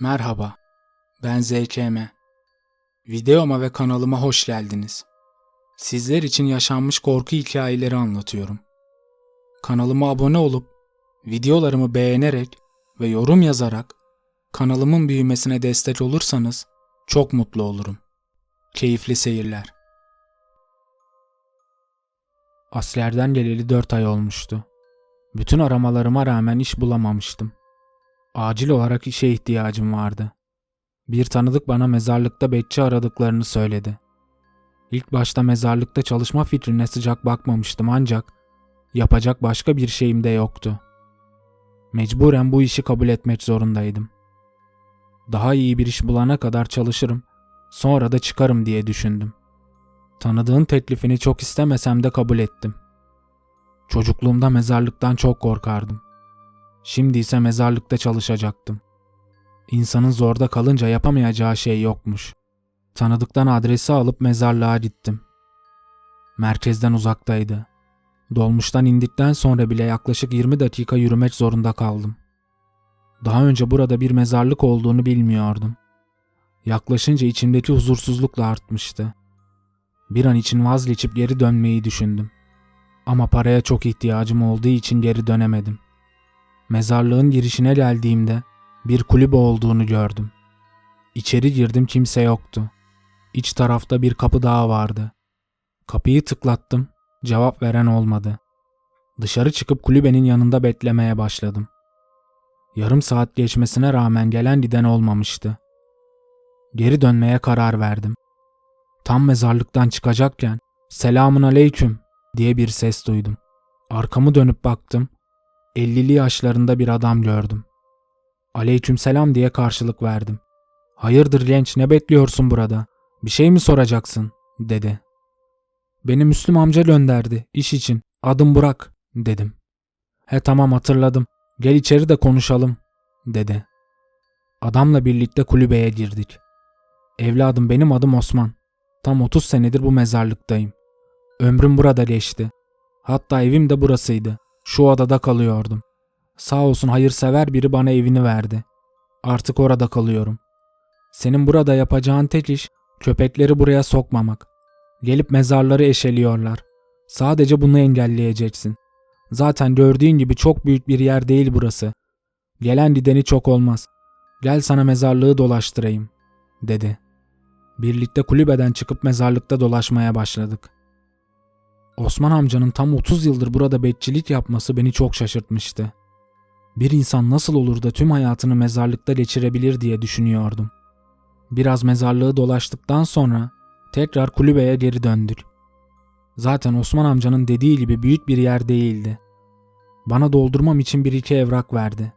Merhaba, ben ZKM. Videoma ve kanalıma hoş geldiniz. Sizler için yaşanmış korku hikayeleri anlatıyorum. Kanalıma abone olup, videolarımı beğenerek ve yorum yazarak kanalımın büyümesine destek olursanız çok mutlu olurum. Keyifli seyirler. Askerden geleli 4 ay olmuştu. Bütün aramalarıma rağmen iş bulamamıştım. Acil olarak işe ihtiyacım vardı. Bir tanıdık bana mezarlıkta bekçi aradıklarını söyledi. İlk başta mezarlıkta çalışma fikrine sıcak bakmamıştım ancak yapacak başka bir şeyim de yoktu. Mecburen bu işi kabul etmek zorundaydım. Daha iyi bir iş bulana kadar çalışırım, sonra da çıkarım diye düşündüm. Tanıdığın teklifini çok istemesem de kabul ettim. Çocukluğumda mezarlıktan çok korkardım. Şimdi ise mezarlıkta çalışacaktım. İnsanın zorda kalınca yapamayacağı şey yokmuş. Tanıdıktan adresi alıp mezarlığa gittim. Merkezden uzaktaydı. Dolmuştan indikten sonra bile yaklaşık 20 dakika yürümek zorunda kaldım. Daha önce burada bir mezarlık olduğunu bilmiyordum. Yaklaşınca içimdeki huzursuzluk da artmıştı. Bir an için vazgeçip geri dönmeyi düşündüm. Ama paraya çok ihtiyacım olduğu için geri dönemedim. Mezarlığın girişine geldiğimde bir kulübe olduğunu gördüm. İçeri girdim kimse yoktu. İç tarafta bir kapı daha vardı. Kapıyı tıklattım, cevap veren olmadı. Dışarı çıkıp kulübenin yanında beklemeye başladım. Yarım saat geçmesine rağmen gelen giden olmamıştı. Geri dönmeye karar verdim. Tam mezarlıktan çıkacakken "Selamun aleyküm" diye bir ses duydum. Arkamı dönüp baktım. 50'li yaşlarında bir adam gördüm. Aleykümselam diye karşılık verdim. Hayırdır genç ne bekliyorsun burada? Bir şey mi soracaksın? dedi. Beni Müslüm amca gönderdi iş için. Adım Burak dedim. He tamam hatırladım. Gel içeri de konuşalım dedi. Adamla birlikte kulübeye girdik. Evladım benim adım Osman. Tam 30 senedir bu mezarlıktayım. Ömrüm burada geçti. Hatta evim de burasıydı. Şu odada kalıyordum. Sağ olsun hayırsever biri bana evini verdi. Artık orada kalıyorum. Senin burada yapacağın tek iş köpekleri buraya sokmamak. Gelip mezarları eşeliyorlar. Sadece bunu engelleyeceksin. Zaten gördüğün gibi çok büyük bir yer değil burası. Gelen gideni çok olmaz. Gel sana mezarlığı dolaştırayım, dedi. Birlikte kulübeden çıkıp mezarlıkta dolaşmaya başladık. Osman amcanın tam 30 yıldır burada bekçilik yapması beni çok şaşırtmıştı. Bir insan nasıl olur da tüm hayatını mezarlıkta geçirebilir diye düşünüyordum. Biraz mezarlığı dolaştıktan sonra tekrar kulübeye geri döndük. Zaten Osman amcanın dediği gibi büyük bir yer değildi. Bana doldurmam için bir iki evrak verdi.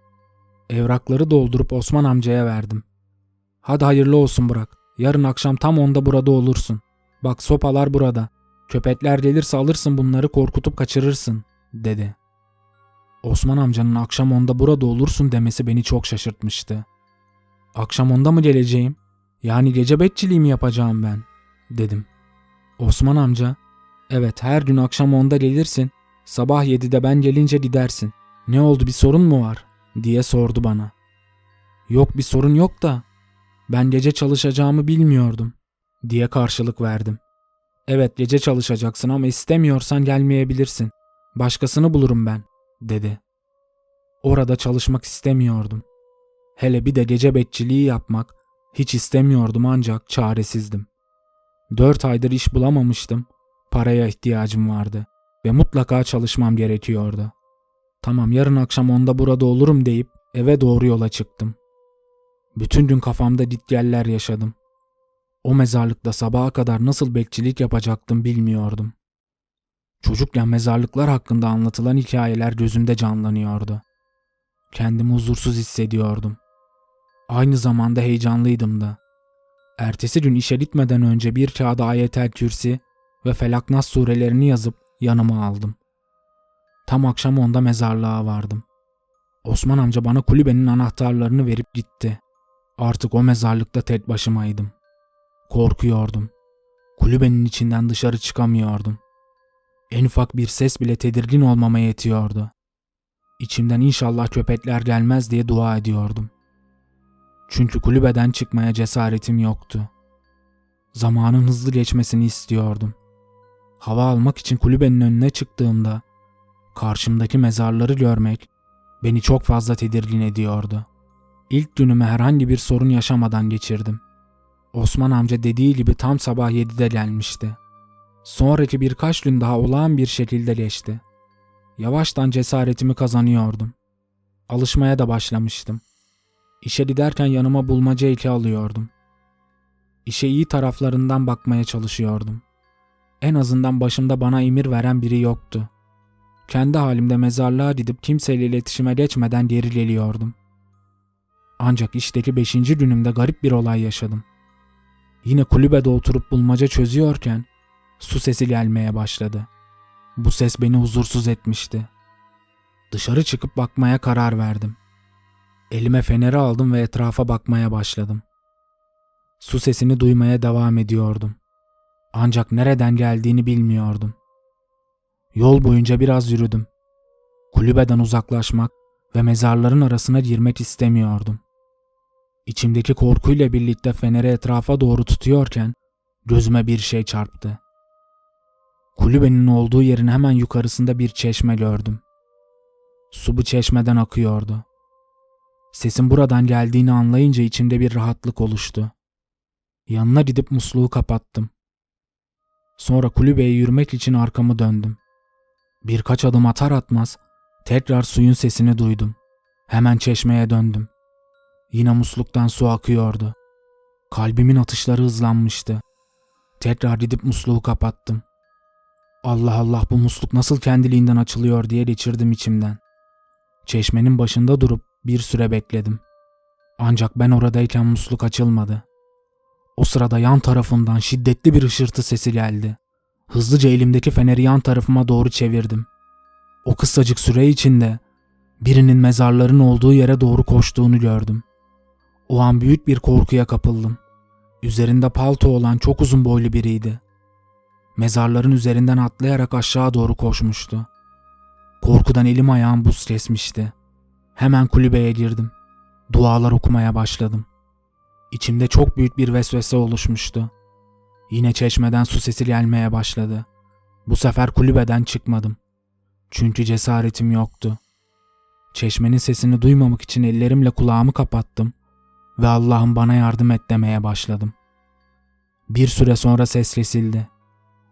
Evrakları doldurup Osman amcaya verdim. Hadi hayırlı olsun Burak. Yarın akşam tam onda burada olursun. Bak sopalar burada. Köpekler gelirse alırsın bunları korkutup kaçırırsın, dedi. Osman amcanın akşam onda burada olursun demesi beni çok şaşırtmıştı. Akşam onda mı geleceğim? Yani gece bekçiliği mi yapacağım ben? dedim. Osman amca, evet her gün akşam onda gelirsin, sabah yedide ben gelince gidersin. Ne oldu bir sorun mu var? diye sordu bana. Yok bir sorun yok da ben gece çalışacağımı bilmiyordum diye karşılık verdim. Evet gece çalışacaksın ama istemiyorsan gelmeyebilirsin. Başkasını bulurum ben, dedi. Orada çalışmak istemiyordum. Hele bir de gece bekçiliği yapmak hiç istemiyordum ancak çaresizdim. Dört aydır iş bulamamıştım. Paraya ihtiyacım vardı ve mutlaka çalışmam gerekiyordu. Tamam yarın akşam onda burada olurum deyip eve doğru yola çıktım. Bütün gün kafamda gitgeller yaşadım. O mezarlıkta sabaha kadar nasıl bekçilik yapacaktım bilmiyordum. Çocukken mezarlıklar hakkında anlatılan hikayeler gözümde canlanıyordu. Kendimi huzursuz hissediyordum. Aynı zamanda heyecanlıydım da. Ertesi gün işe gitmeden önce bir kağıda ayetel kürsi ve felaknas surelerini yazıp yanıma aldım. Tam akşam onda mezarlığa vardım. Osman amca bana kulübenin anahtarlarını verip gitti. Artık o mezarlıkta tek başımaydım. Korkuyordum. Kulübenin içinden dışarı çıkamıyordum. En ufak bir ses bile tedirgin olmama yetiyordu. İçimden inşallah köpekler gelmez diye dua ediyordum. Çünkü kulübeden çıkmaya cesaretim yoktu. Zamanın hızlı geçmesini istiyordum. Hava almak için kulübenin önüne çıktığımda karşımdaki mezarları görmek beni çok fazla tedirgin ediyordu. İlk günümü herhangi bir sorun yaşamadan geçirdim. Osman amca dediği gibi tam sabah 7'de gelmişti. Sonraki birkaç gün daha olağan bir şekilde geçti. Yavaştan cesaretimi kazanıyordum. Alışmaya da başlamıştım. İşe giderken yanıma bulmaca eki alıyordum. İşe iyi taraflarından bakmaya çalışıyordum. En azından başımda bana emir veren biri yoktu. Kendi halimde mezarlığa gidip kimseyle iletişime geçmeden geri geliyordum. Ancak işteki beşinci günümde garip bir olay yaşadım. Yine kulübede oturup bulmaca çözüyorken su sesi gelmeye başladı. Bu ses beni huzursuz etmişti. Dışarı çıkıp bakmaya karar verdim. Elime feneri aldım ve etrafa bakmaya başladım. Su sesini duymaya devam ediyordum. Ancak nereden geldiğini bilmiyordum. Yol boyunca biraz yürüdüm. Kulübeden uzaklaşmak ve mezarların arasına girmek istemiyordum. İçimdeki korkuyla birlikte feneri etrafa doğru tutuyorken gözüme bir şey çarptı. Kulübenin olduğu yerin hemen yukarısında bir çeşme gördüm. Su bu çeşmeden akıyordu. Sesin buradan geldiğini anlayınca içimde bir rahatlık oluştu. Yanına gidip musluğu kapattım. Sonra kulübeye yürümek için arkamı döndüm. Birkaç adım atar atmaz tekrar suyun sesini duydum. Hemen çeşmeye döndüm. Yine musluktan su akıyordu. Kalbimin atışları hızlanmıştı. Tekrar gidip musluğu kapattım. Allah Allah bu musluk nasıl kendiliğinden açılıyor diye geçirdim içimden. Çeşmenin başında durup bir süre bekledim. Ancak ben oradayken musluk açılmadı. O sırada yan tarafından şiddetli bir hışırtı sesi geldi. Hızlıca elimdeki feneri yan tarafıma doğru çevirdim. O kısacık süre içinde birinin mezarların olduğu yere doğru koştuğunu gördüm. O an büyük bir korkuya kapıldım. Üzerinde palto olan çok uzun boylu biriydi. Mezarların üzerinden atlayarak aşağı doğru koşmuştu. Korkudan elim ayağım buz kesmişti. Hemen kulübeye girdim. Dualar okumaya başladım. İçimde çok büyük bir vesvese oluşmuştu. Yine çeşmeden su sesi gelmeye başladı. Bu sefer kulübeden çıkmadım. Çünkü cesaretim yoktu. Çeşmenin sesini duymamak için ellerimle kulağımı kapattım ve Allah'ım bana yardım et demeye başladım. Bir süre sonra ses kesildi.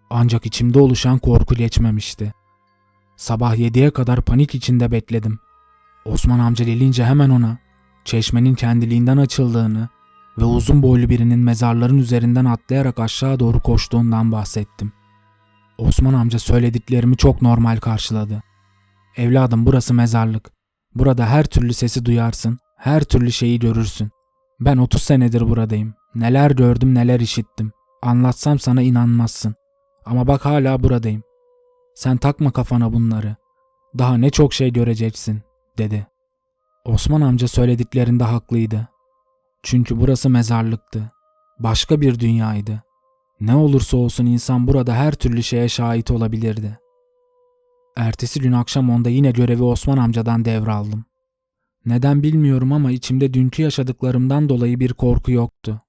Ancak içimde oluşan korku geçmemişti. Sabah yediye kadar panik içinde bekledim. Osman amca gelince hemen ona çeşmenin kendiliğinden açıldığını ve uzun boylu birinin mezarların üzerinden atlayarak aşağı doğru koştuğundan bahsettim. Osman amca söylediklerimi çok normal karşıladı. Evladım burası mezarlık. Burada her türlü sesi duyarsın, her türlü şeyi görürsün. Ben 30 senedir buradayım. Neler gördüm neler işittim. Anlatsam sana inanmazsın. Ama bak hala buradayım. Sen takma kafana bunları. Daha ne çok şey göreceksin, dedi. Osman amca söylediklerinde haklıydı. Çünkü burası mezarlıktı. Başka bir dünyaydı. Ne olursa olsun insan burada her türlü şeye şahit olabilirdi. Ertesi gün akşam onda yine görevi Osman amcadan devraldım. Neden bilmiyorum ama içimde dünkü yaşadıklarımdan dolayı bir korku yoktu.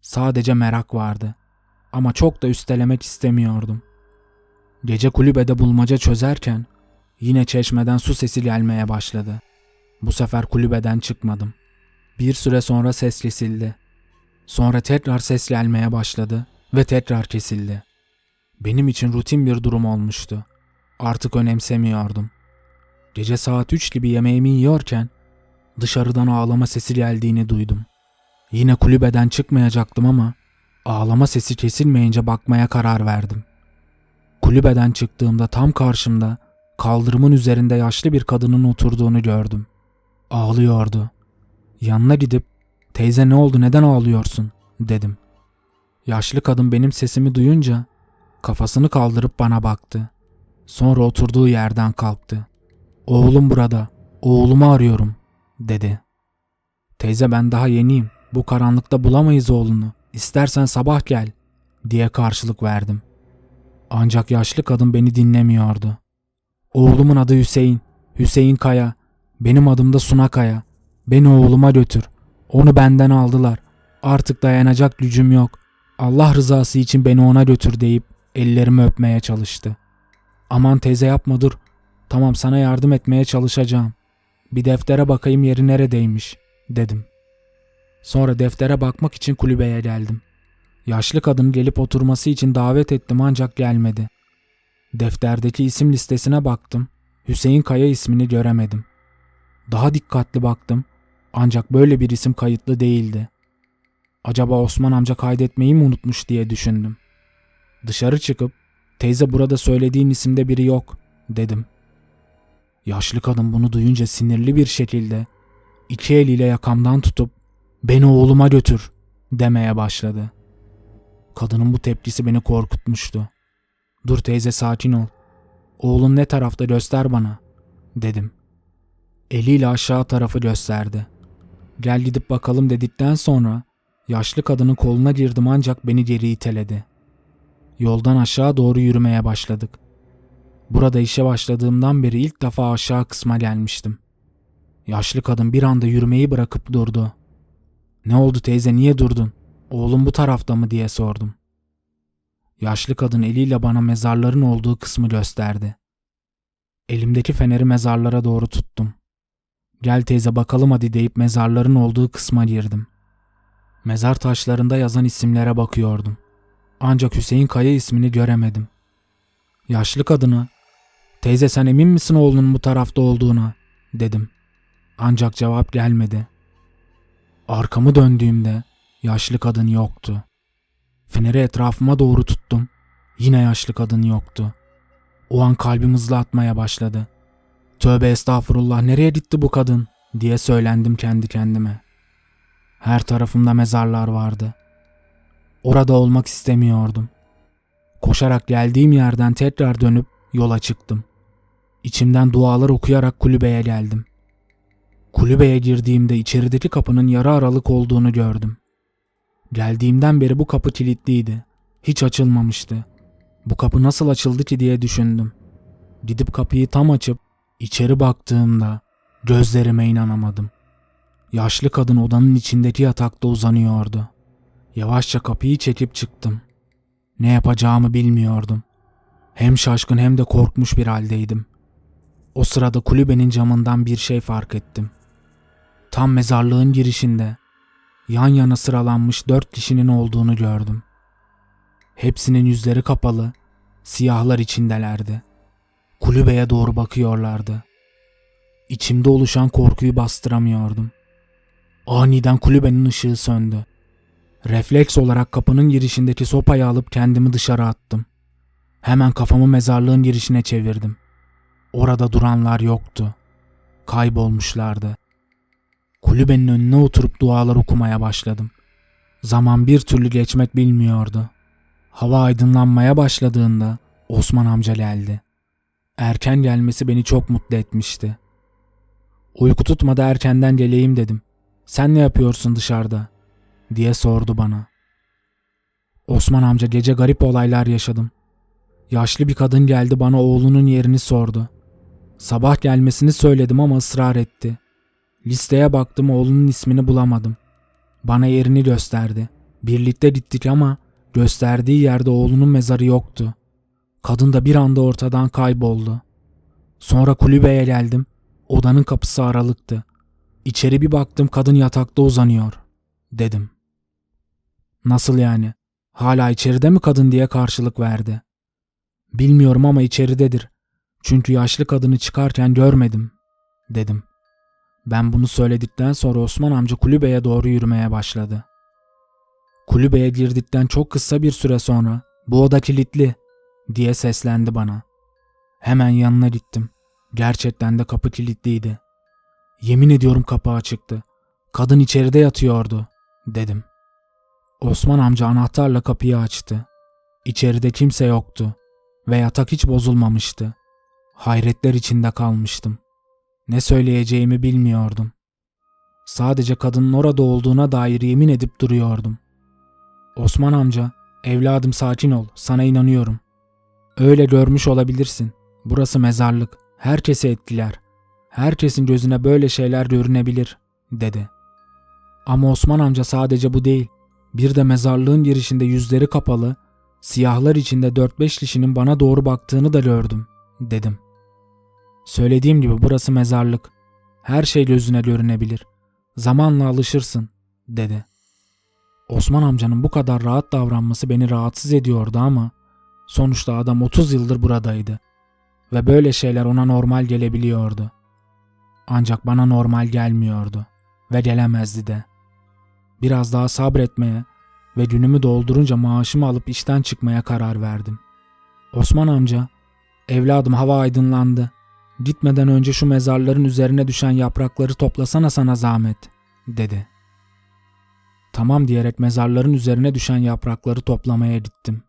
Sadece merak vardı. Ama çok da üstelemek istemiyordum. Gece kulübede bulmaca çözerken yine çeşmeden su sesi gelmeye başladı. Bu sefer kulübeden çıkmadım. Bir süre sonra ses kesildi. Sonra tekrar ses gelmeye başladı ve tekrar kesildi. Benim için rutin bir durum olmuştu. Artık önemsemiyordum. Gece saat 3 gibi yemeğimi yiyorken dışarıdan ağlama sesi geldiğini duydum. Yine kulübeden çıkmayacaktım ama ağlama sesi kesilmeyince bakmaya karar verdim. Kulübeden çıktığımda tam karşımda kaldırımın üzerinde yaşlı bir kadının oturduğunu gördüm. Ağlıyordu. Yanına gidip teyze ne oldu neden ağlıyorsun dedim. Yaşlı kadın benim sesimi duyunca kafasını kaldırıp bana baktı. Sonra oturduğu yerden kalktı. Oğlum burada. Oğlumu arıyorum dedi. Teyze ben daha yeniyim. Bu karanlıkta bulamayız oğlunu. İstersen sabah gel diye karşılık verdim. Ancak yaşlı kadın beni dinlemiyordu. Oğlumun adı Hüseyin. Hüseyin Kaya. Benim adım da Suna Kaya. Beni oğluma götür. Onu benden aldılar. Artık dayanacak gücüm yok. Allah rızası için beni ona götür deyip ellerimi öpmeye çalıştı. Aman teyze yapma dur. Tamam sana yardım etmeye çalışacağım. Bir deftere bakayım yeri neredeymiş dedim. Sonra deftere bakmak için kulübeye geldim. Yaşlı kadın gelip oturması için davet ettim ancak gelmedi. Defterdeki isim listesine baktım. Hüseyin Kaya ismini göremedim. Daha dikkatli baktım. Ancak böyle bir isim kayıtlı değildi. Acaba Osman amca kaydetmeyi mi unutmuş diye düşündüm. Dışarı çıkıp teyze burada söylediğin isimde biri yok dedim. Yaşlı kadın bunu duyunca sinirli bir şekilde iki eliyle yakamdan tutup beni oğluma götür demeye başladı. Kadının bu tepkisi beni korkutmuştu. Dur teyze sakin ol. Oğlun ne tarafta göster bana dedim. Eliyle aşağı tarafı gösterdi. Gel gidip bakalım dedikten sonra yaşlı kadının koluna girdim ancak beni geri iteledi. Yoldan aşağı doğru yürümeye başladık. Burada işe başladığımdan beri ilk defa aşağı kısma gelmiştim. Yaşlı kadın bir anda yürümeyi bırakıp durdu. Ne oldu teyze niye durdun? Oğlum bu tarafta mı diye sordum. Yaşlı kadın eliyle bana mezarların olduğu kısmı gösterdi. Elimdeki feneri mezarlara doğru tuttum. Gel teyze bakalım hadi deyip mezarların olduğu kısma girdim. Mezar taşlarında yazan isimlere bakıyordum. Ancak Hüseyin Kaya ismini göremedim. Yaşlı kadına, teyze sen emin misin oğlunun bu tarafta olduğuna dedim. Ancak cevap gelmedi. Arkamı döndüğümde yaşlı kadın yoktu. Feneri etrafıma doğru tuttum. Yine yaşlı kadın yoktu. O an kalbim hızlı atmaya başladı. Tövbe estağfurullah nereye gitti bu kadın diye söylendim kendi kendime. Her tarafımda mezarlar vardı. Orada olmak istemiyordum. Koşarak geldiğim yerden tekrar dönüp yola çıktım. İçimden dualar okuyarak kulübeye geldim. Kulübeye girdiğimde içerideki kapının yarı aralık olduğunu gördüm. Geldiğimden beri bu kapı kilitliydi. Hiç açılmamıştı. Bu kapı nasıl açıldı ki diye düşündüm. Gidip kapıyı tam açıp içeri baktığımda gözlerime inanamadım. Yaşlı kadın odanın içindeki yatakta uzanıyordu. Yavaşça kapıyı çekip çıktım. Ne yapacağımı bilmiyordum. Hem şaşkın hem de korkmuş bir haldeydim. O sırada kulübenin camından bir şey fark ettim. Tam mezarlığın girişinde yan yana sıralanmış dört kişinin olduğunu gördüm. Hepsinin yüzleri kapalı, siyahlar içindelerdi. Kulübeye doğru bakıyorlardı. İçimde oluşan korkuyu bastıramıyordum. Aniden kulübenin ışığı söndü. Refleks olarak kapının girişindeki sopayı alıp kendimi dışarı attım. Hemen kafamı mezarlığın girişine çevirdim. Orada duranlar yoktu. Kaybolmuşlardı. Kulübenin önüne oturup dualar okumaya başladım. Zaman bir türlü geçmek bilmiyordu. Hava aydınlanmaya başladığında Osman amca geldi. Erken gelmesi beni çok mutlu etmişti. Uyku tutmadı erkenden geleyim dedim. Sen ne yapıyorsun dışarıda? diye sordu bana. Osman amca gece garip olaylar yaşadım. Yaşlı bir kadın geldi bana oğlunun yerini sordu. Sabah gelmesini söyledim ama ısrar etti. Listeye baktım oğlunun ismini bulamadım. Bana yerini gösterdi. Birlikte gittik ama gösterdiği yerde oğlunun mezarı yoktu. Kadın da bir anda ortadan kayboldu. Sonra kulübeye geldim. Odanın kapısı aralıktı. İçeri bir baktım kadın yatakta uzanıyor. Dedim. Nasıl yani? Hala içeride mi kadın diye karşılık verdi. Bilmiyorum ama içeridedir. Çünkü yaşlı kadını çıkarken görmedim. Dedim. Ben bunu söyledikten sonra Osman amca kulübeye doğru yürümeye başladı. Kulübeye girdikten çok kısa bir süre sonra bu oda kilitli diye seslendi bana. Hemen yanına gittim. Gerçekten de kapı kilitliydi. Yemin ediyorum kapı açıktı. Kadın içeride yatıyordu dedim. Osman amca anahtarla kapıyı açtı. İçeride kimse yoktu ve yatak hiç bozulmamıştı. Hayretler içinde kalmıştım. Ne söyleyeceğimi bilmiyordum. Sadece kadının orada olduğuna dair yemin edip duruyordum. Osman amca, evladım sakin ol, sana inanıyorum. Öyle görmüş olabilirsin. Burası mezarlık. Herkesi etkiler. Herkesin gözüne böyle şeyler görünebilir, dedi. Ama Osman amca sadece bu değil. Bir de mezarlığın girişinde yüzleri kapalı, siyahlar içinde 4-5 kişinin bana doğru baktığını da gördüm, dedim. Söylediğim gibi burası mezarlık. Her şey gözüne görünebilir. Zamanla alışırsın, dedi. Osman amcanın bu kadar rahat davranması beni rahatsız ediyordu ama sonuçta adam 30 yıldır buradaydı ve böyle şeyler ona normal gelebiliyordu. Ancak bana normal gelmiyordu ve gelemezdi de. Biraz daha sabretmeye ve günümü doldurunca maaşımı alıp işten çıkmaya karar verdim. Osman amca, evladım hava aydınlandı. Gitmeden önce şu mezarların üzerine düşen yaprakları toplasana sana zahmet, dedi. Tamam diyerek mezarların üzerine düşen yaprakları toplamaya gittim.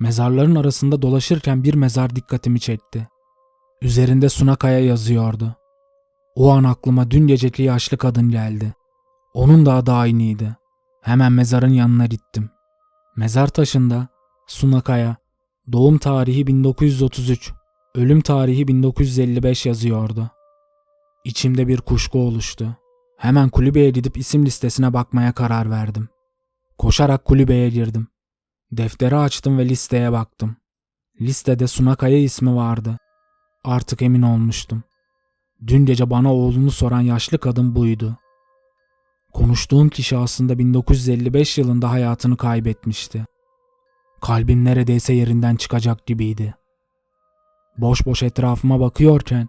Mezarların arasında dolaşırken bir mezar dikkatimi çekti. Üzerinde Sunakaya yazıyordu. O an aklıma dün geceki yaşlı kadın geldi. Onun da adı aynıydı. Hemen mezarın yanına gittim. Mezar taşında Sunakaya, doğum tarihi 1933, ölüm tarihi 1955 yazıyordu. İçimde bir kuşku oluştu. Hemen kulübeye gidip isim listesine bakmaya karar verdim. Koşarak kulübeye girdim. Defteri açtım ve listeye baktım. Listede Sunakaya ismi vardı. Artık emin olmuştum. Dün gece bana oğlunu soran yaşlı kadın buydu. Konuştuğum kişi aslında 1955 yılında hayatını kaybetmişti. Kalbim neredeyse yerinden çıkacak gibiydi. Boş boş etrafıma bakıyorken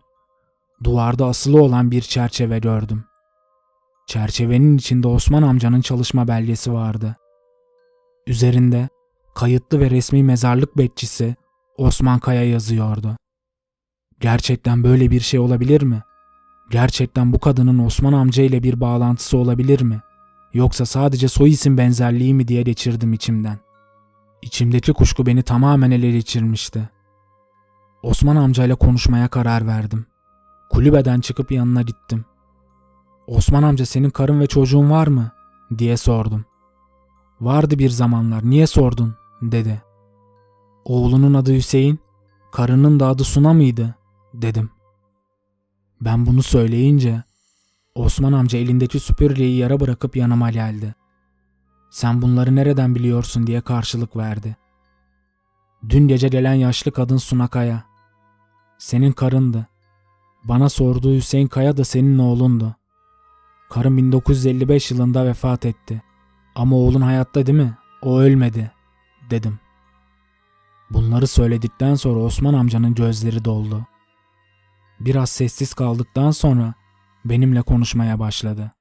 duvarda asılı olan bir çerçeve gördüm. Çerçevenin içinde Osman amcanın çalışma belgesi vardı. Üzerinde kayıtlı ve resmi mezarlık bekçisi Osman Kaya yazıyordu. Gerçekten böyle bir şey olabilir mi? Gerçekten bu kadının Osman amca ile bir bağlantısı olabilir mi? Yoksa sadece soy isim benzerliği mi diye geçirdim içimden. İçimdeki kuşku beni tamamen ele geçirmişti. Osman amcayla konuşmaya karar verdim. Kulübeden çıkıp yanına gittim. Osman amca senin karın ve çocuğun var mı? diye sordum. Vardı bir zamanlar niye sordun dedi. Oğlunun adı Hüseyin, karının da adı Suna mıydı? dedim. Ben bunu söyleyince Osman amca elindeki süpürgeyi yere bırakıp yanıma geldi. Sen bunları nereden biliyorsun diye karşılık verdi. Dün gece gelen yaşlı kadın Suna Kaya. Senin karındı. Bana sorduğu Hüseyin Kaya da senin oğlundu. Karın 1955 yılında vefat etti. Ama oğlun hayatta değil mi? O ölmedi, dedim. Bunları söyledikten sonra Osman amcanın gözleri doldu. Biraz sessiz kaldıktan sonra benimle konuşmaya başladı.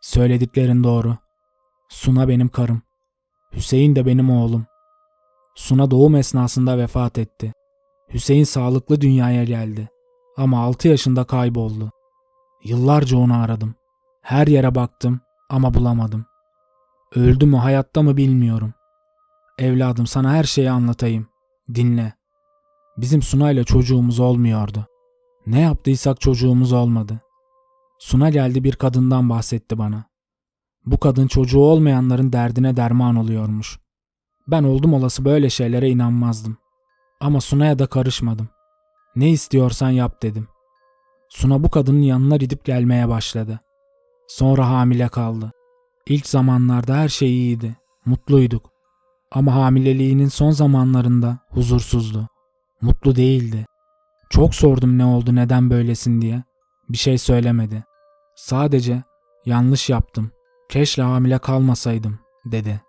Söylediklerin doğru. Suna benim karım. Hüseyin de benim oğlum. Suna doğum esnasında vefat etti. Hüseyin sağlıklı dünyaya geldi. Ama 6 yaşında kayboldu. Yıllarca onu aradım. Her yere baktım ama bulamadım. Öldü mü hayatta mı bilmiyorum. Evladım sana her şeyi anlatayım. Dinle. Bizim Suna ile çocuğumuz olmuyordu. Ne yaptıysak çocuğumuz olmadı. Suna geldi bir kadından bahsetti bana. Bu kadın çocuğu olmayanların derdine derman oluyormuş. Ben oldum olası böyle şeylere inanmazdım. Ama Suna'ya da karışmadım. Ne istiyorsan yap dedim. Suna bu kadının yanına gidip gelmeye başladı. Sonra hamile kaldı. İlk zamanlarda her şey iyiydi. Mutluyduk. Ama hamileliğinin son zamanlarında huzursuzdu. Mutlu değildi. Çok sordum ne oldu neden böylesin diye. Bir şey söylemedi. Sadece yanlış yaptım. Keşke hamile kalmasaydım dedi.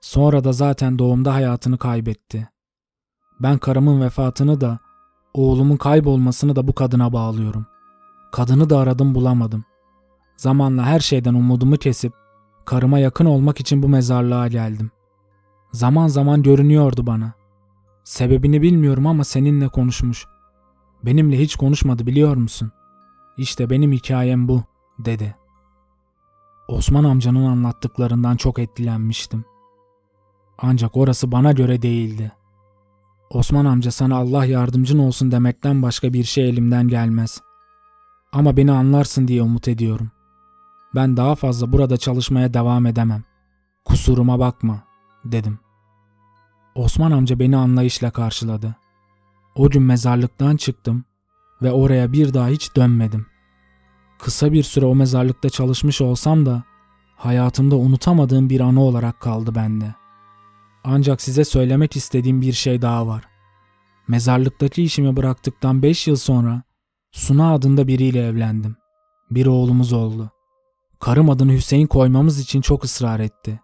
Sonra da zaten doğumda hayatını kaybetti. Ben karımın vefatını da oğlumun kaybolmasını da bu kadına bağlıyorum. Kadını da aradım bulamadım. Zamanla her şeyden umudumu kesip karıma yakın olmak için bu mezarlığa geldim. Zaman zaman görünüyordu bana. Sebebini bilmiyorum ama seninle konuşmuş. Benimle hiç konuşmadı biliyor musun? İşte benim hikayem bu, dedi. Osman amcanın anlattıklarından çok etkilenmiştim. Ancak orası bana göre değildi. Osman amca sana Allah yardımcın olsun demekten başka bir şey elimden gelmez. Ama beni anlarsın diye umut ediyorum. Ben daha fazla burada çalışmaya devam edemem. Kusuruma bakma, dedim. Osman amca beni anlayışla karşıladı. O gün mezarlıktan çıktım ve oraya bir daha hiç dönmedim. Kısa bir süre o mezarlıkta çalışmış olsam da hayatımda unutamadığım bir anı olarak kaldı bende. Ancak size söylemek istediğim bir şey daha var. Mezarlıktaki işimi bıraktıktan 5 yıl sonra Suna adında biriyle evlendim. Bir oğlumuz oldu. Karım adını Hüseyin koymamız için çok ısrar etti.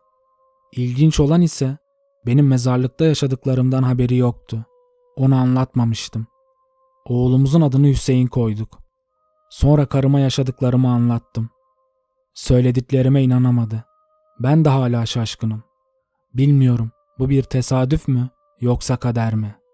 İlginç olan ise benim mezarlıkta yaşadıklarımdan haberi yoktu. Ona anlatmamıştım. Oğlumuzun adını Hüseyin koyduk. Sonra karıma yaşadıklarımı anlattım. Söylediklerime inanamadı. Ben de hala şaşkınım. Bilmiyorum bu bir tesadüf mü yoksa kader mi?''